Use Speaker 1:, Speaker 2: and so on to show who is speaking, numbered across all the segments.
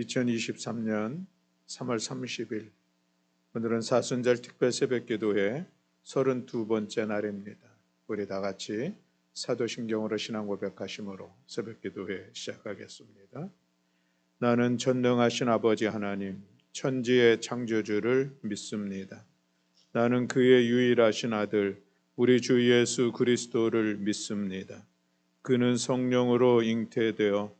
Speaker 1: 2023년 3월 30일 오늘은 사순절 특별 새벽 기도회 32번째 날입니다. 우리 다 같이 사도신경으로 신앙 고백하심으로 새벽 기도회 시작하겠습니다. 나는 전능하신 아버지 하나님 천지의 창조주를 믿습니다. 나는 그의 유일하신 아들 우리 주 예수 그리스도를 믿습니다. 그는 성령으로 잉태되어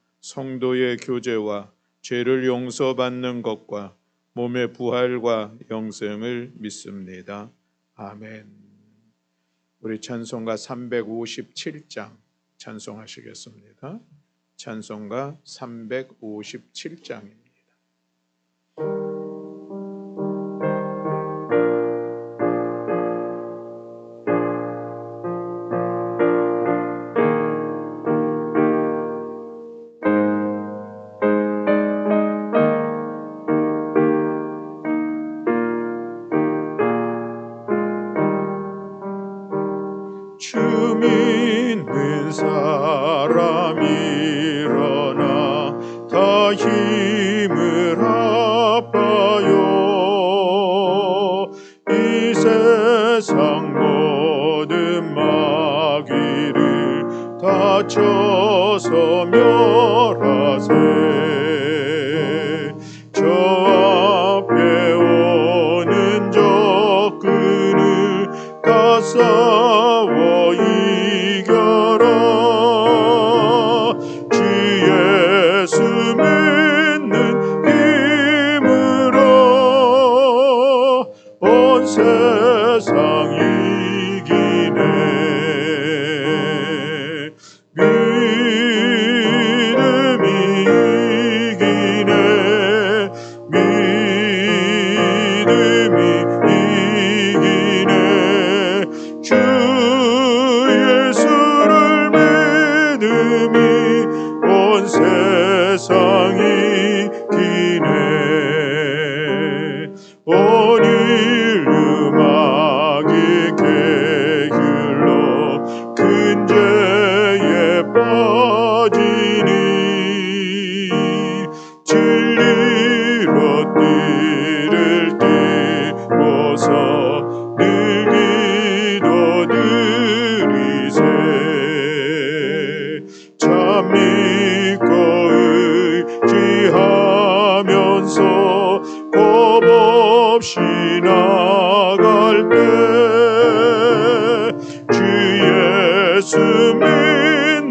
Speaker 1: 성도의 교제와 죄를 용서받는 것과 몸의 부활과 영생을 믿습니다. 아멘. 우리 찬송가 357장 찬송하시겠습니다. 찬송가 357장입니다.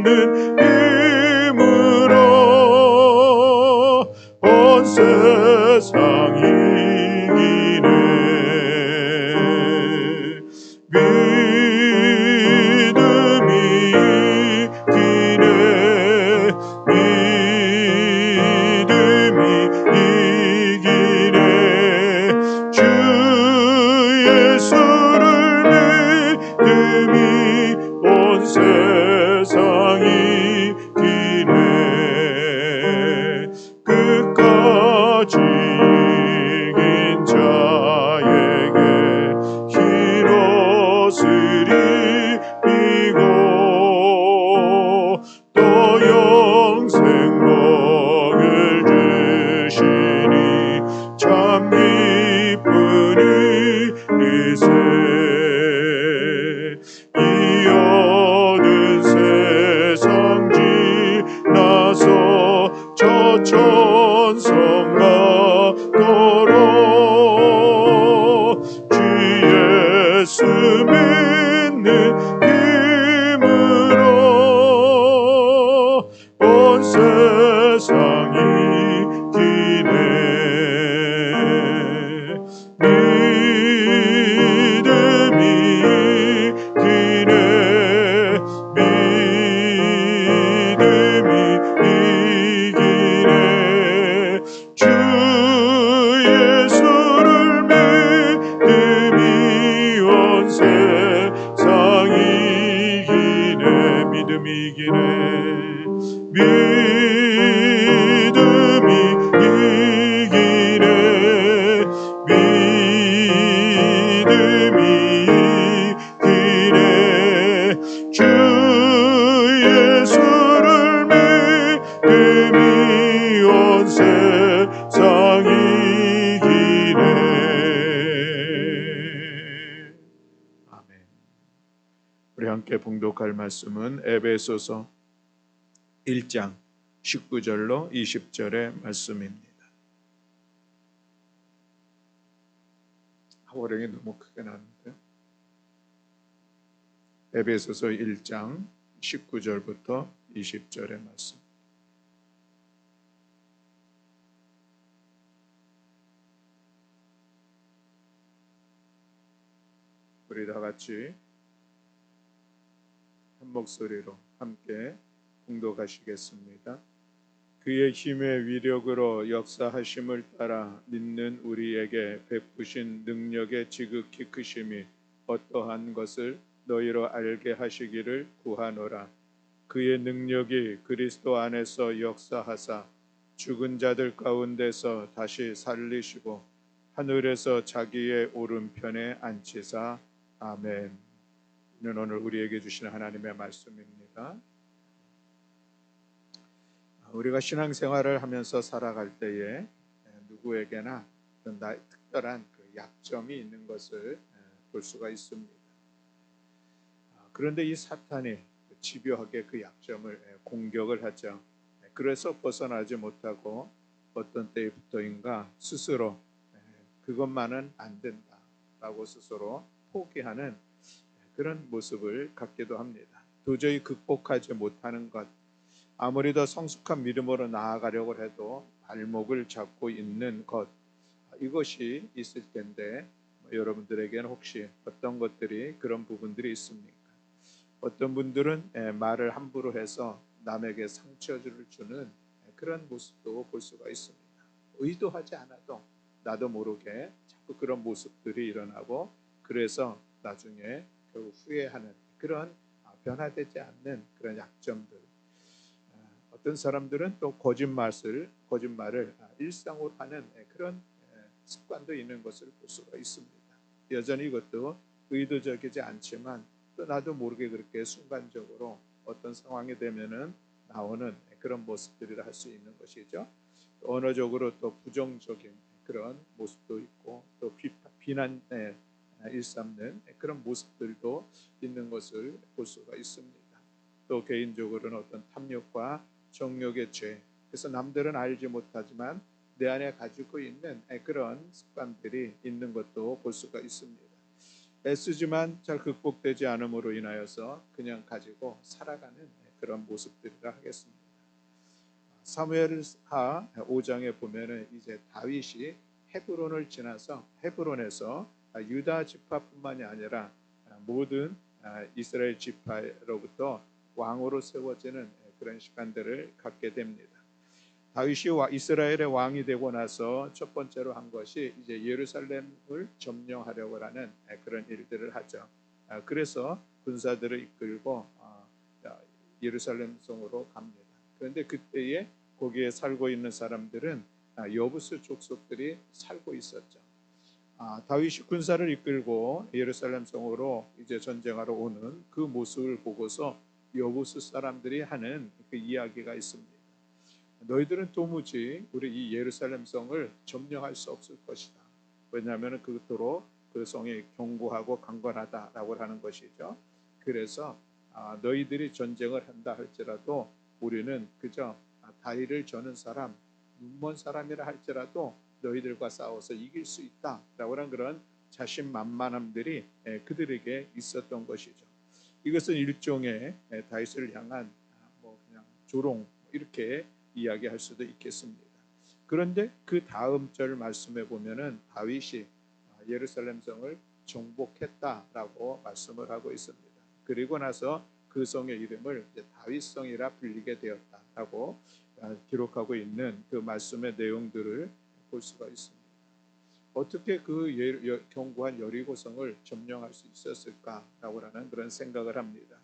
Speaker 1: 믿
Speaker 2: 함께 봉독할 말씀은 에베소서 1장 19절로 20절의 말씀입니다. 하호령이 너무 크게 나는데 에베소서 1장 19절부터 20절의 말씀. 우리 다 같이 한 목소리로 함께 공독하시겠습니다. 그의 힘의 위력으로 역사하심을 따라 믿는 우리에게 베푸신 능력의 지극히 크심이 어떠한 것을 너희로 알게 하시기를 구하노라. 그의 능력이 그리스도 안에서 역사하사 죽은 자들 가운데서 다시 살리시고 하늘에서 자기의 오른편에 앉히사 아멘. 이는 오늘 우리에게 주시는 하나님의 말씀입니다. 우리가 신앙생활을 하면서 살아갈 때에 누구에게나 특별한 그 약점이 있는 것을 볼 수가 있습니다. 그런데 이 사탄이 집요하게 그 약점을 공격을 하죠. 그래서 벗어나지 못하고 어떤 때부터인가 스스로 그것만은 안 된다라고 스스로 포기하는 그런 모습을 갖기도 합니다. 도저히 극복하지 못하는 것, 아무리 더 성숙한 믿음으로 나아가려고 해도 발목을 잡고 있는 것, 이것이 있을 텐데 여러분들에게는 혹시 어떤 것들이 그런 부분들이 있습니까? 어떤 분들은 말을 함부로 해서 남에게 상처를 주는 그런 모습도 볼 수가 있습니다. 의도하지 않아도 나도 모르게 자꾸 그런 모습들이 일어나고 그래서 나중에 결국 후회하는 그런 변화되지 않는 그런 약점들. 어떤 사람들은 또 거짓말을 거짓말을 일상으로 하는 그런 습관도 있는 것을 볼 수가 있습니다. 여전히 이것도 의도적이지 않지만 또 나도 모르게 그렇게 순간적으로 어떤 상황이 되면은 나오는 그런 모습들이라 할 수 있는 것이죠. 언어적으로 또 부정적인 그런 모습도 있고 또 비난에 일삼는 그런 모습들도 있는 것을 볼 수가 있습니다. 또 개인적으로는 어떤 탐욕과 정욕의 죄, 그래서 남들은 알지 못하지만 내 안에 가지고 있는 그런 습관들이 있는 것도 볼 수가 있습니다. 애쓰지만 잘 극복되지 않음으로 인하여서 그냥 가지고 살아가는 그런 모습들이라 하겠습니다. 사무엘하 5장에 보면은 이제 다윗이 헤브론을 지나서 헤브론에서 유다 지파뿐만이 아니라 모든 이스라엘 지파로부터 왕으로 세워지는 그런 시간들을 갖게 됩니다. 다윗이 이스라엘의 왕이 되고 나서 첫 번째로 한 것이 이제 예루살렘을 점령하려고 하는 그런 일들을 하죠. 그래서 군사들을 이끌고 예루살렘 성으로 갑니다. 그런데 그때에 거기에 살고 있는 사람들은 여부스 족속들이 살고 있었죠. 다윗이 군사를 이끌고 예루살렘 성으로 이제 전쟁하러 오는 그 모습을 보고서 여부스 사람들이 하는 그 이야기가 있습니다. 너희들은 도무지 우리 이 예루살렘 성을 점령할 수 없을 것이다. 왜냐하면 그토록 그 성이 견고하고 강건하다라고 하는 것이죠. 그래서 아, 너희들이 전쟁을 한다 할지라도 우리는 그저 다리를 저는 사람, 눈먼 사람이라 할지라도 너희들과 싸워서 이길 수 있다라고 하는 그런 자신만만함들이 그들에게 있었던 것이죠. 이것은 일종의 다윗을 향한 아, 뭐 그냥 조롱 이렇게 이야기할 수도 있겠습니다. 그런데 그 다음 절 말씀에 보면은 다윗이 예루살렘 성을 정복했다라고 말씀을 하고 있습니다. 그리고 나서 그 성의 이름을 다윗성이라 불리게 되었다라고 기록하고 있는 그 말씀의 내용들을 볼 수가 있습니다. 어떻게 그 견고한 여리고성을 점령할 수 있었을까라고 하는 그런 생각을 합니다.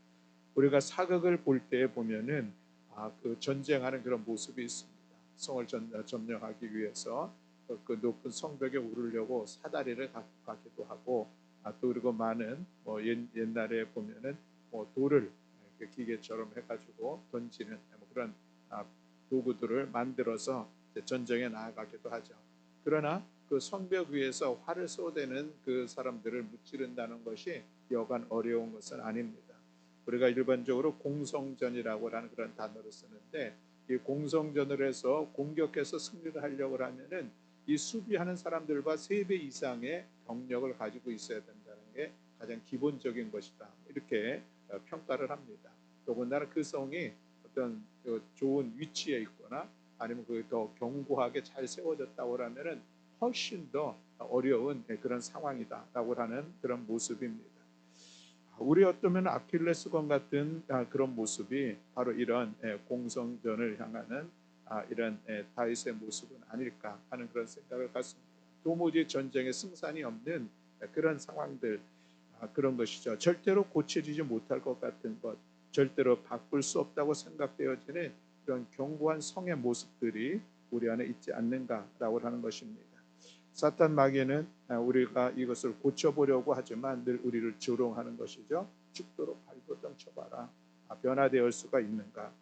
Speaker 2: 우리가 사극을 볼 때 보면은 아, 그 전쟁하는 그런 모습이 있습니다. 성을 전, 점령하기 위해서 그 높은 성벽에 오르려고 사다리를 갖기도 하고 아, 또 그리고 많은 뭐 옛, 옛날에 보면은 뭐 돌을 기계처럼 해가지고 던지는 뭐 그런 아, 도구들을 만들어서 전쟁에 나아가기도 하죠. 그러나 그 성벽 위에서 활을 쏘대는 그 사람들을 무찌른다는 것이 여간 어려운 것은 아닙니다. 우리가 일반적으로 공성전이라고 하는 그런 단어를 쓰는데 이 공성전을 해서 공격해서 승리를 하려고 하면은 이 수비하는 사람들과 세배 이상의 경력을 가지고 있어야 된다는 게 가장 기본적인 것이다. 이렇게 어, 평가를 합니다. 더군다나 그 성이 어떤 그 좋은 위치에 있거나 아니면 그게 더 견고하게 잘 세워졌다고 하면은 훨씬 더 어려운 그런 상황이다라고 하는 그런 모습입니다. 우리 어쩌면 아킬레스건 같은 아, 그런 모습이 바로 이런 예, 공성전을 향하는 아, 이런 예, 다윗의 모습은 아닐까 하는 그런 생각을 갖습니다. 도무지 전쟁에 승산이 없는 그런 상황들 아, 그런 것이죠. 절대로 고쳐지지 못할 것 같은 것, 절대로 바꿀 수 없다고 생각되어지는 그런 견고한 성의 모습들이 우리 안에 있지 않는가라고 하는 것입니다. 사탄 마귀는 아, 우리가 이것을 고쳐보려고 하지만 늘 우리를 조롱하는 것이죠. 죽도록 발버둥 쳐봐라. 아, 변화되을 수가 있는가?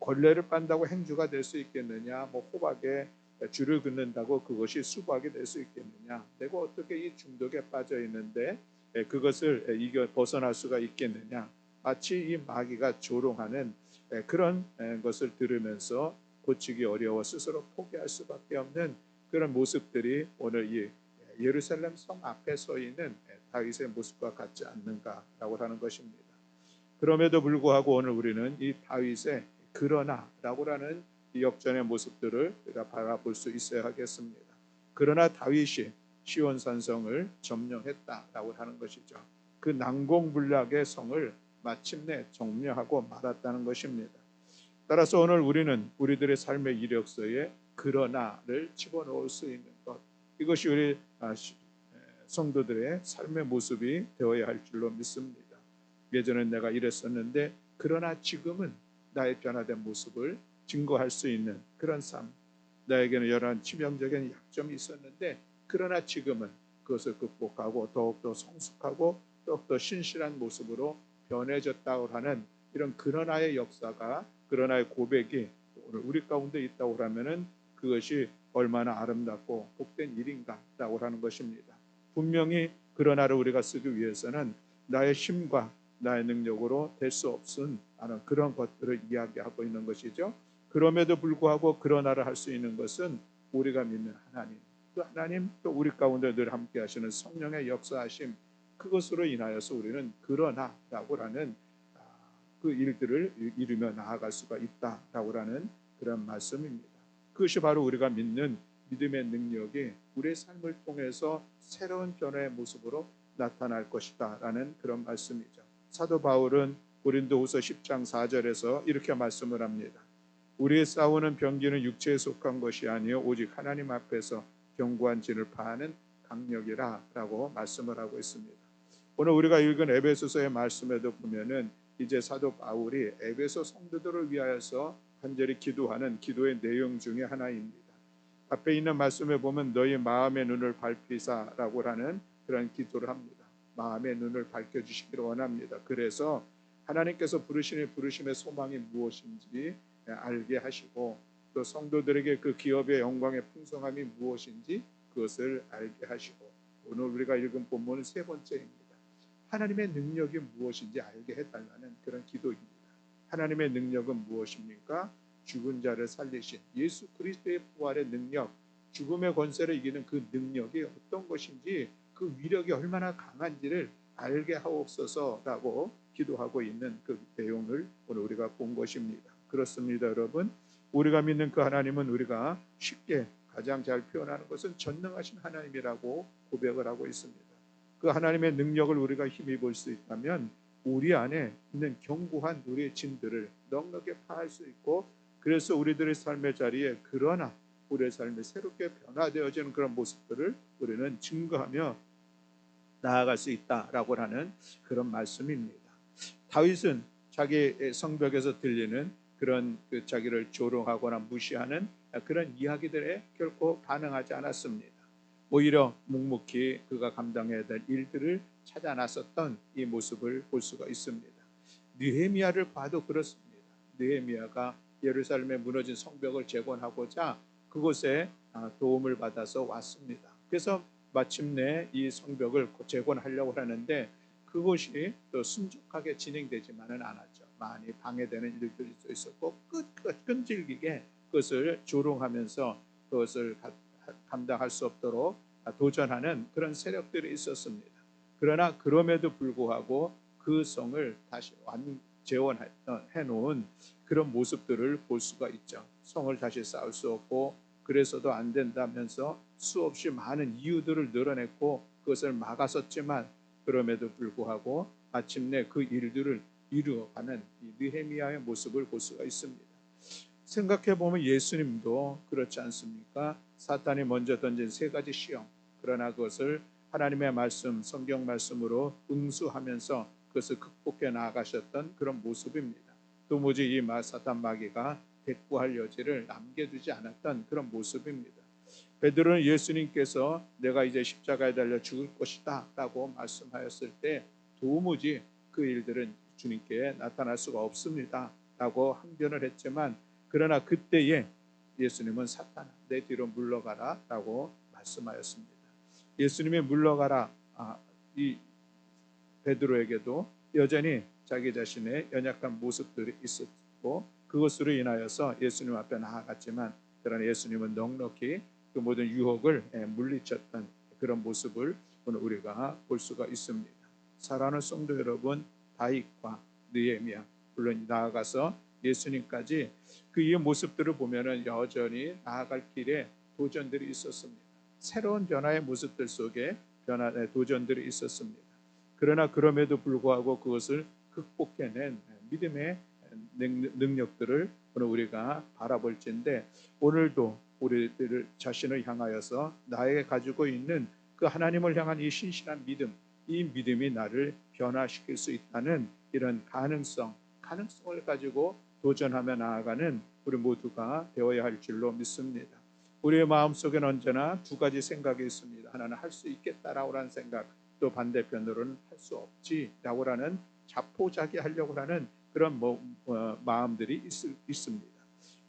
Speaker 2: 걸레를 빤다고 행주가 될 수 있겠느냐? 뭐 호박에 줄을 긋는다고 그것이 수박이 될 수 있겠느냐? 내가 어떻게 이 중독에 빠져 있는데 에, 그것을 에, 이겨 벗어날 수가 있겠느냐? 마치 이 마귀가 조롱하는 에, 그런 에, 것을 들으면서 고치기 어려워 스스로 포기할 수밖에 없는 그런 모습들이 오늘 이 예루살렘 성 앞에 서 있는 다윗의 모습과 같지 않는가라고 하는 것입니다. 그럼에도 불구하고 오늘 우리는 이 다윗의 그러나라고 하는 이 역전의 모습들을 우리가 바라볼 수 있어야 하겠습니다. 그러나 다윗이 시온 산성을 점령했다라고 하는 것이죠. 그 난공불락의 성을 마침내 정리하고 말았다는 것입니다. 따라서 오늘 우리는 우리들의 삶의 이력서에 그러나를 집어넣을 수 있는 것 이것이 우리 아, 성도들의 삶의 모습이 되어야 할 줄로 믿습니다. 예전엔 내가 이랬었는데 그러나 지금은 나의 변화된 모습을 증거할 수 있는 그런 삶. 나에게는 여러 치명적인 약점이 있었는데 그러나 지금은 그것을 극복하고 더욱더 성숙하고 더욱더 신실한 모습으로 변해졌다고 하는 이런 그러나의 역사가 그러나의 고백이 오늘 우리 가운데 있다고 하면은 그것이 얼마나 아름답고 복된 일인가라고 하는 것입니다. 분명히 그러나를 우리가 쓰기 위해서는 나의 힘과 나의 능력으로 될 수 없은 그런 것들을 이야기하고 있는 것이죠. 그럼에도 불구하고 그러나를 할 수 있는 것은 우리가 믿는 하나님, 그 하나님 또 우리 가운데 늘 함께 하시는 성령의 역사하심 그것으로 인하여서 우리는 그러나라고 하는 아, 그 일들을 이루며 나아갈 수가 있다라고 하는 그런 말씀입니다. 그것이 바로 우리가 믿는 믿음의 능력이 우리의 삶을 통해서 새로운 변화의 모습으로 나타날 것이다라는 그런 말씀이죠. 사도 바울은 고린도후서 10장 4절에서 이렇게 말씀을 합니다. 우리의 싸우는 병기는 육체에 속한 것이 아니요 오직 하나님 앞에서 견고한 진을 파하는 강력이라라고 말씀을 하고 있습니다. 오늘 우리가 읽은 에베소서의 말씀에도 보면은 이제 사도 바울이 에베소 성도들을 위하여서 간절히 기도하는 기도의 내용 중에 하나입니다. 앞에 있는 말씀에 보면 너희 마음의 눈을 밝히사라고 하는 그런 기도를 합니다. 마음의 눈을 밝혀 주시기를 원합니다. 그래서 하나님께서 부르시는 부르심의 소망이 무엇인지 알게 하시고 또 성도들에게 그 기업의 영광의 풍성함이 무엇인지 그것을 알게 하시고 오늘 우리가 읽은 본문은 세 번째입니다. 하나님의 능력이 무엇인지 알게 해달라는 그런 기도입니다. 하나님의 능력은 무엇입니까? 죽은 자를 살리신 예수 그리스도의 부활의 능력, 죽음의 권세를 이기는 그 능력이 어떤 것인지 그 위력이 얼마나 강한지를 알게 하옵소서라고 기도하고 있는 그 내용을 오늘 우리가 본 것입니다. 그렇습니다, 여러분. 우리가 믿는 그 하나님은 우리가 쉽게 가장 잘 표현하는 것은 전능하신 하나님이라고 고백을 하고 있습니다. 그 하나님의 능력을 우리가 힘입을 수 있다면 우리 안에 있는 견고한 우리의 진들을 넉넉히 파할 수 있고 그래서 우리들의 삶의 자리에 그러나 우리의 삶이 새롭게 변화되어지는 그런 모습들을 우리는 증거하며 나아갈 수 있다라고 하는 그런 말씀입니다. 다윗은 자기 성벽에서 들리는 그런 그 자기를 조롱하거나 무시하는 그런 이야기들에 결코 반응하지 않았습니다. 오히려 묵묵히 그가 감당해야 될 일들을 찾아 나섰던 이 모습을 볼 수가 있습니다. 느헤미야를 봐도 그렇습니다. 느헤미야가 예루살렘에 무너진 성벽을 재건하고자 그곳에 아, 도움을 받아서 왔습니다. 그래서 마침내 이 성벽을 재건하려고 하는데 그것이 또 순적하게 진행되지만은 않았죠. 많이 방해되는 일들이 또 있었고 끈질기게 그것을 조롱하면서 그것을 가- 감당할 수 없도록 도전하는 그런 세력들이 있었습니다. 그러나 그럼에도 불구하고 그 성을 다시 완 재원해 놓은 그런 모습들을 볼 수가 있죠. 성을 다시 쌓을 수 없고 그래서도 안 된다면서 수없이 많은 이유들을 늘어냈고 그것을 막았었지만 그럼에도 불구하고 마침내 그 일들을 이루어가는 이 느헤미야의 모습을 볼 수가 있습니다. 생각해 보면 예수님도 그렇지 않습니까? 사탄이 먼저 던진 세 가지 시험. 그러나 그것을 하나님의 말씀, 성경 말씀으로 응수하면서 그것을 극복해 나아가셨던 그런 모습입니다. 도무지 이 마- 사탄 마귀가 대꾸할 여지를 남겨두지 않았던 그런 모습입니다. 베드로는 예수님께서 내가 이제 십자가에 달려 죽을 것이다라고 말씀하였을 때 도무지 그 일들은 주님께 나타날 수가 없습니다라고 항변을 했지만 그러나 그때에 예수님은 사탄아 내 뒤로 물러가라 라고 말씀하였습니다. 예수님이 물러가라 아, 이 베드로에게도 여전히 자기 자신의 연약한 모습들이 있었고 그것으로 인하여서 예수님 앞에 나아갔지만 그러나 예수님은 넉넉히 그 모든 유혹을 예, 물리쳤던 그런 모습을 오늘 우리가 볼 수가 있습니다. 사랑하는 성도 여러분, 다윗과 느헤미야 물론 나아가서 예수님까지 그의 모습들을 보면은 여전히 나아갈 길에 도전들이 있었습니다. 새로운 변화의 모습들 속에 변화의 도전들이 있었습니다. 그러나 그럼에도 불구하고 그것을 극복해낸 믿음의 능- 능력들을 오늘 우리가 바라볼진데 오늘도 우리들 자신을 향하여서 나에게 가지고 있는 그 하나님을 향한 이 신실한 믿음, 이 믿음이 나를 변화시킬 수 있다는 이런 가능성, 가능성을 가지고 도전하며 나아가는 우리 모두가 되어야 할 줄로 믿습니다. 우리의 마음속에는 언제나 두 가지 생각이 있습니다. 하나는 할 수 있겠다라고 하는 생각, 또 반대편으로는 할 수 없지라고 하는 자포자기 하려고 하는 그런 뭐, 어, 마음들이 있, 있습니다.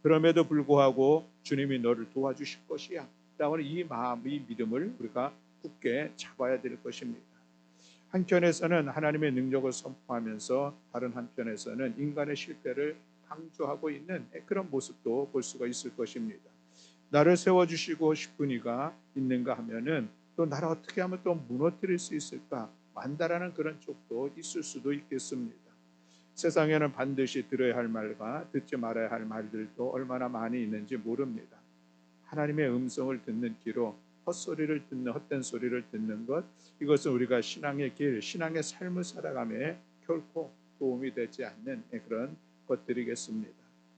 Speaker 2: 그럼에도 불구하고 주님이 너를 도와주실 것이야. 라고 하는 이 마음, 이 믿음을 우리가 굳게 잡아야 될 것입니다. 한편에서는 하나님의 능력을 선포하면서 다른 한편에서는 인간의 실패를 강조하고 있는 그런 모습도 볼 수가 있을 것입니다. 나를 세워주시고 싶은 이가 있는가 하면은 또 나를 어떻게 하면 또 무너뜨릴 수 있을까 만다라는 그런 쪽도 있을 수도 있겠습니다. 세상에는 반드시 들어야 할 말과 듣지 말아야 할 말들도 얼마나 많이 있는지 모릅니다. 하나님의 음성을 듣는 귀로 헛소리를 듣는 헛된 소리를 듣는 것 이것은 우리가 신앙의 길, 신앙의 삶을 살아감에 결코 도움이 되지 않는 그런 것들이겠습니다.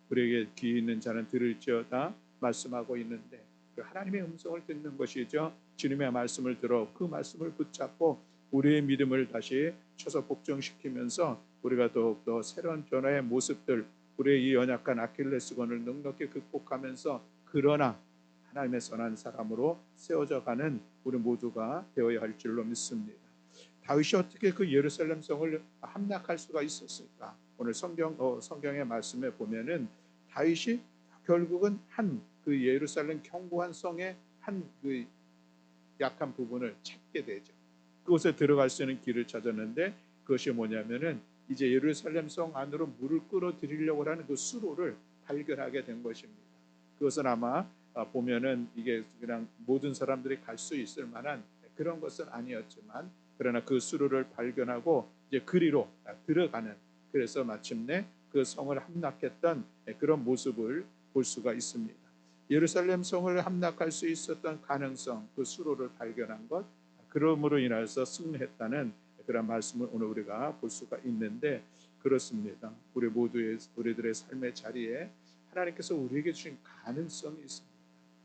Speaker 2: 우리에게 귀 있는 자는 들을지어다 말씀하고 있는데 그 하나님의 음성을 듣는 것이죠. 주님의 말씀을 들어 그 말씀을 붙잡고 우리의 믿음을 다시 쳐서 복종시키면서 우리가 더욱더 새로운 변화의 모습들 우리의 이 연약한 아킬레스건을 넉넉히 극복하면서 그러나 하나님의 선한 사람으로 세워져 가는 우리 모두가 되어야 할 줄로 믿습니다. 다윗이 어떻게 그 예루살렘 성을 함락할 수가 있었을까? 오늘 성경 어, 성경의 말씀에 보면은 다윗이 결국은 한 그 예루살렘 견고한 성의 한 그 약한 부분을 찾게 되죠. 그곳에 들어갈 수 있는 길을 찾았는데 그것이 뭐냐면은 이제 예루살렘 성 안으로 물을 끌어들이려고 하는 그 수로를 발견하게 된 것입니다. 그것은 아마 아, 보면은 이게 그냥 모든 사람들이 갈 수 있을 만한 그런 것은 아니었지만 그러나 그 수로를 발견하고 이제 그리로 들어가는 그래서 마침내 그 성을 함락했던 그런 모습을 볼 수가 있습니다. 예루살렘 성을 함락할 수 있었던 가능성, 그 수로를 발견한 것, 그러므로 인하여서 승리했다는 그런 말씀을 오늘 우리가 볼 수가 있는데 그렇습니다. 우리 모두의 우리들의 삶의 자리에 하나님께서 우리에게 주신 가능성이 있습니다.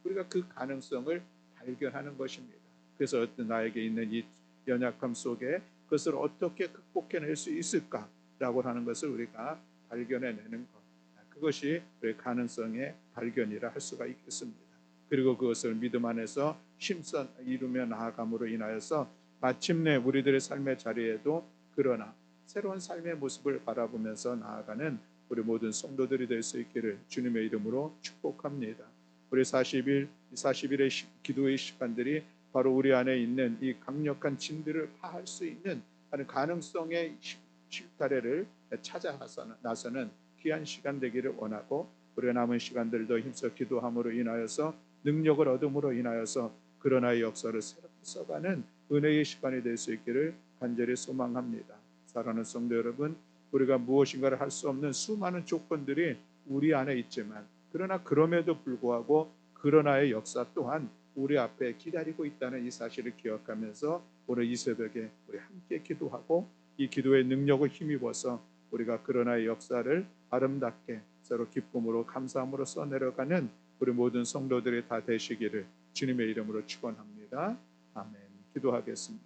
Speaker 2: 우리가 그 가능성을 발견하는 것입니다. 그래서 나에게 있는 이 연약함 속에 그것을 어떻게 극복해낼 수 있을까 라고 하는 것을 우리가 발견해내는 것. 그것이 우리의 가능성의 발견이라 할 수가 있겠습니다. 그리고 그것을 믿음 안에서 힘써 이루며 나아감으로 인하여서 마침내 우리들의 삶의 자리에도 그러나 새로운 삶의 모습을 바라보면서 나아가는 우리 모든 성도들이 될 수 있기를 주님의 이름으로 축복합니다. 우리 40일, 40일의 기도의 시간들이 바로 우리 안에 있는 이 강력한 진들을 파할 수 있는 가능성의 시- 실타래를 찾아 나서는 귀한 시간 되기를 원하고 우리가 남은 시간들도 힘써 기도함으로 인하여서 능력을 얻음으로 인하여서 그러나의 역사를 새롭게 써가는 은혜의 시간이 될 수 있기를 간절히 소망합니다. 사랑하는 성도 여러분, 우리가 무엇인가를 할 수 없는 수많은 조건들이 우리 안에 있지만 그러나 그럼에도 불구하고 그러나의 역사 또한 우리 앞에 기다리고 있다는 이 사실을 기억하면서 오늘 이 새벽에 우리 함께 기도하고 이 기도의 능력을 힘입어서 우리가 그러나의 역사를 아름답게 서로 기쁨으로 감사함으로 써내려가는 우리 모든 성도들이 다 되시기를 주님의 이름으로 축원합니다. 아멘. 기도하겠습니다.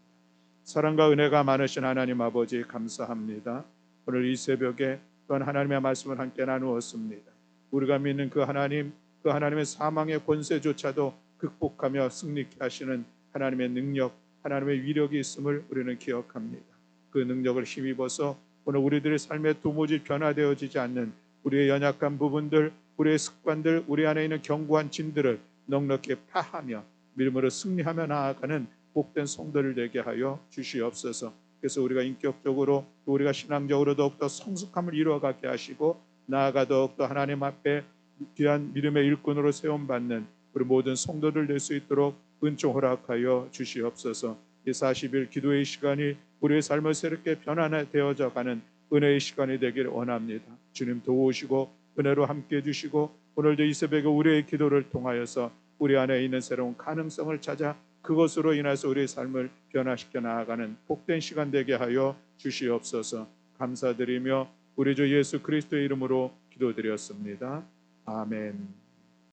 Speaker 2: 사랑과 은혜가 많으신 하나님 아버지 감사합니다. 오늘 이 새벽에 또한 하나님의 말씀을 함께 나누었습니다. 우리가 믿는 그 하나님, 그 하나님의 사망의 권세조차도 극복하며 승리케 하시는 하나님의 능력, 하나님의 위력이 있음을 우리는 기억합니다. 그 능력을 힘입어서 오늘 우리들의 삶에 도무지 변화되어지지 않는 우리의 연약한 부분들, 우리의 습관들, 우리 안에 있는 견고한 진들을 넉넉히 파하며 믿음으로 승리하며 나아가는 복된 성도를 되게 하여 주시옵소서. 그래서 우리가 인격적으로 또 우리가 신앙적으로 더욱더 성숙함을 이루어가게 하시고 나아가 더욱더 하나님 앞에 귀한 믿음의 일꾼으로 세움받는 우리 모든 성도들 될 수 있도록 은총 허락하여 주시옵소서. 이 40일 기도의 시간이 우리의 삶을 새롭게 변화되어져 가는 은혜의 시간이 되기를 원합니다. 주님 도우시고 은혜로 함께 해주시고 오늘도 이 새벽에 우리의 기도를 통하여서 우리 안에 있는 새로운 가능성을 찾아 그것으로 인해서 우리의 삶을 변화시켜 나아가는 복된 시간 되게 하여 주시옵소서 감사드리며 우리 주 예수 그리스도의 이름으로 기도드렸습니다. 아멘.